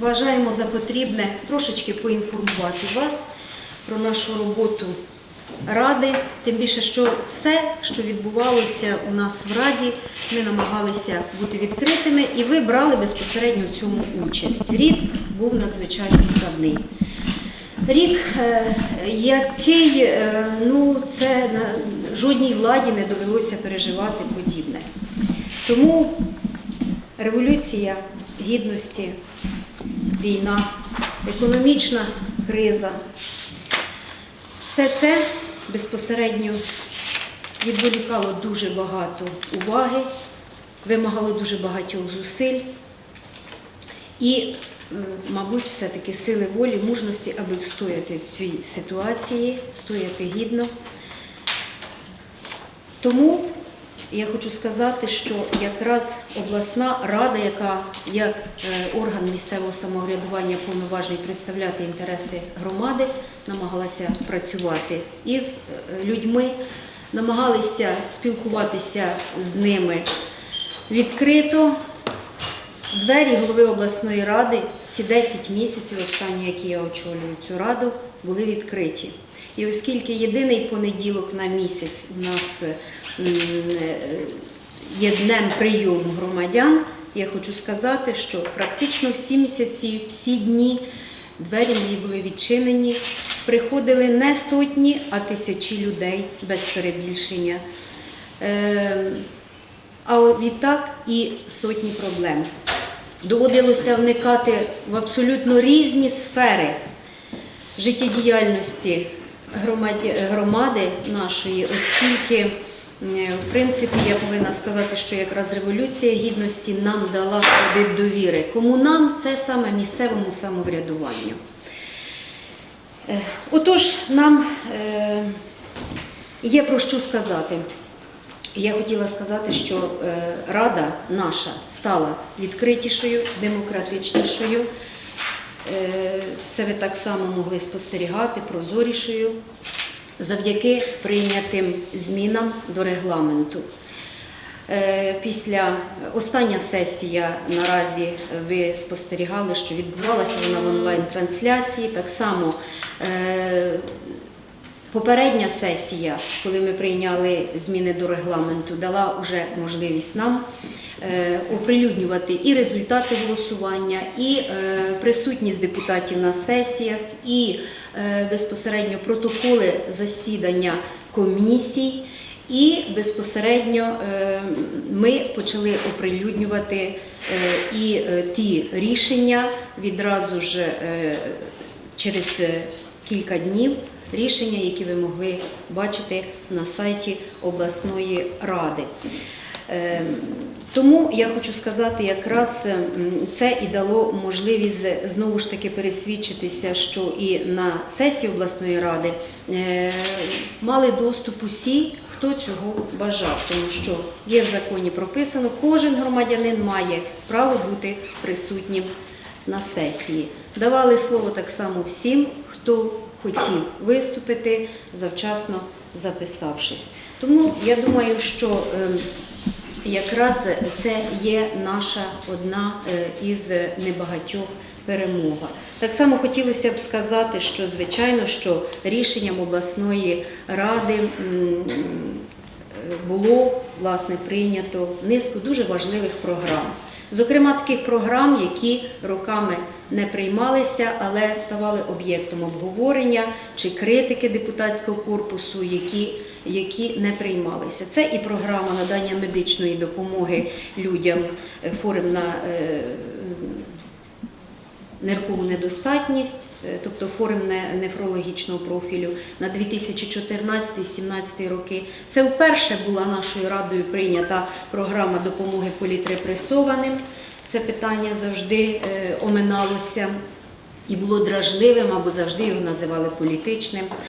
вважаємо за потрібне трошечки поінформувати вас про нашу роботу ради. Тим більше, що все, що відбувалося у нас в раді, ми намагалися бути відкритими, і ви брали безпосередньо в цьому участь. Рік був надзвичайно складний. Рік, е, який е, ну, це на жодній владі не довелося переживати подібне. Тому революція гідності, війна, економічна криза, все це безпосередньо відволікало дуже багато уваги, вимагало дуже багатьох зусиль і, мабуть, все-таки сили волі, мужності, аби встояти в цій ситуації, встояти гідно. Тому я хочу сказати, що якраз обласна рада, яка як е, орган місцевого самоврядування повноважний представляти інтереси громади, намагалася працювати із е, людьми, намагалися спілкуватися з ними відкрито. Двері голови обласної ради ці 10 місяців, останні, які я очолюю цю раду, були відкриті. І оскільки єдиний понеділок на місяць у нас е, є днем прийому громадян, я хочу сказати, що практично всі місяці, всі дні двері мої були відчинені. Приходили не сотні, а тисячі людей без перебільшення. Е, а відтак і сотні проблем. Доводилося вникати в абсолютно різні сфери життєдіяльності громади нашої, оскільки, в принципі, я повинна сказати, що якраз революція гідності нам дала кредит довіри. Кому нам це саме місцевому самоврядуванню. Е, Отож, нам е, є про що сказати. Я хотіла сказати, що е, рада наша стала відкритішою, демократичнішою. Е, Це ви так само могли спостерігати, прозорішою завдяки прийнятим змінам до регламенту. Е, Після остання сесія наразі ви спостерігали, що відбувалася вона в онлайн-трансляції. Так само Попередня сесія, коли ми прийняли зміни до регламенту, дала вже можливість нам е, оприлюднювати і результати голосування, і е, присутність депутатів на сесіях, і е, безпосередньо протоколи засідання комісій. І безпосередньо ми почали оприлюднювати і ті рішення відразу ж через кілька днів рішення, які ви могли бачити на сайті обласної ради. Е, Тому я хочу сказати, якраз це і дало можливість знову ж таки пересвідчитися, що і на сесії обласної ради е, мали доступ усі, хто цього бажав, тому що є в законі прописано, кожен громадянин має право бути присутнім на сесії. Давали слово так само всім, хто хотів виступити, завчасно записавшись. Тому я думаю, що ем, якраз це є наша одна е, із небагатьох перемога. Так само хотілося б сказати, що звичайно, що рішенням обласної ради е, було власне прийнято низку дуже важливих програм. Зокрема, таких програм, які роками не приймалися, але ставали об'єктом обговорення чи критики депутатського корпусу, які, які не приймалися. Це і програма надання медичної допомоги людям е, хворим на ниркову недостатність, е, тобто форм нефрологічного профілю на 2014-2017 роки. Це вперше була нашою радою прийнята програма допомоги політрепресованим. Це питання завжди е, оминалося і було дражливим або завжди його називали політичним.